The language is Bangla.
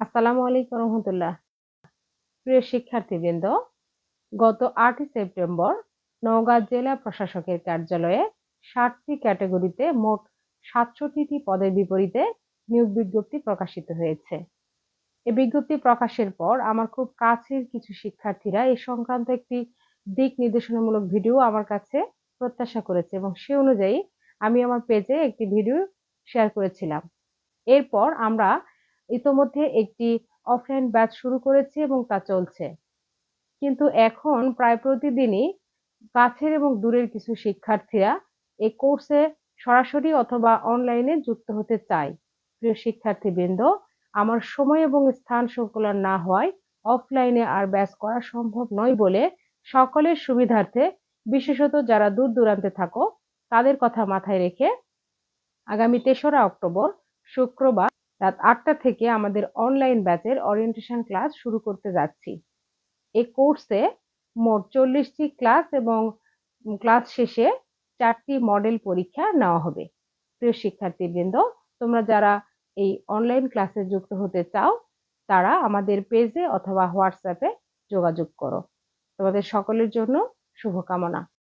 আসসালামু আলাইকুম রহমতুল্লাহ। প্রিয় শিক্ষার্থীবৃন্দ, গত আটই সেপ্টেম্বর নওগাঁ জেলা প্রশাসকের কার্যালয়ে ষাটটি ক্যাটাগরিতে মোট সাতষট্টিটি পদের বিপরীতে নিয়োগ বিজ্ঞপ্তি প্রকাশিত হয়েছে। এ বিজ্ঞপ্তি প্রকাশের পর আমার খুব কাছের কিছু শিক্ষার্থীরা এই সংক্রান্ত একটি দিক নির্দেশনামূলক ভিডিও আমার কাছে প্রত্যাশা করেছে এবং সে অনুযায়ী আমি আমার পেজে একটি ভিডিও শেয়ার করেছিলাম। এরপর আমরা ইতোমধ্যে একটি অফলাইন ব্যাচ শুরু করেছি এবং তা চলছে। কিন্তু এখন প্রায় প্রতিদিনই কাছের এবং দূরের কিছু শিক্ষার্থীরা এই কোর্সে সরাসরি অথবা অনলাইনে যুক্ত হতে চায়। প্রিয় শিক্ষার্থীবৃন্দ, আমার সময় এবং স্থান সংকুলন না হওয়ায় অফলাইনে আর ব্যাচ করা সম্ভব নয় বলে সকলের সুবিধার্থে, বিশেষত যারা দূর দূরান্তে থাকো, তাদের কথা মাথায় রেখে আগামী তেসরা অক্টোবর, শুক্রবার রাত আটটা থেকে আমাদের অনলাইন ব্যাচের অরিয়েন্টেশন ক্লাস শুরু করতে যাচ্ছি। এই কোর্সে মোট চল্লিশটি ক্লাস এবং ক্লাস শেষে চারটি মডেল পরীক্ষা নেওয়া হবে। প্রিয় শিক্ষার্থীবৃন্দ, তোমরা যারা এই অনলাইন ক্লাসে যুক্ত হতে চাও, তারা আমাদের পেজে অথবা হোয়াটসঅ্যাপে যোগাযোগ করো। তোমাদের সকলের জন্য শুভকামনা।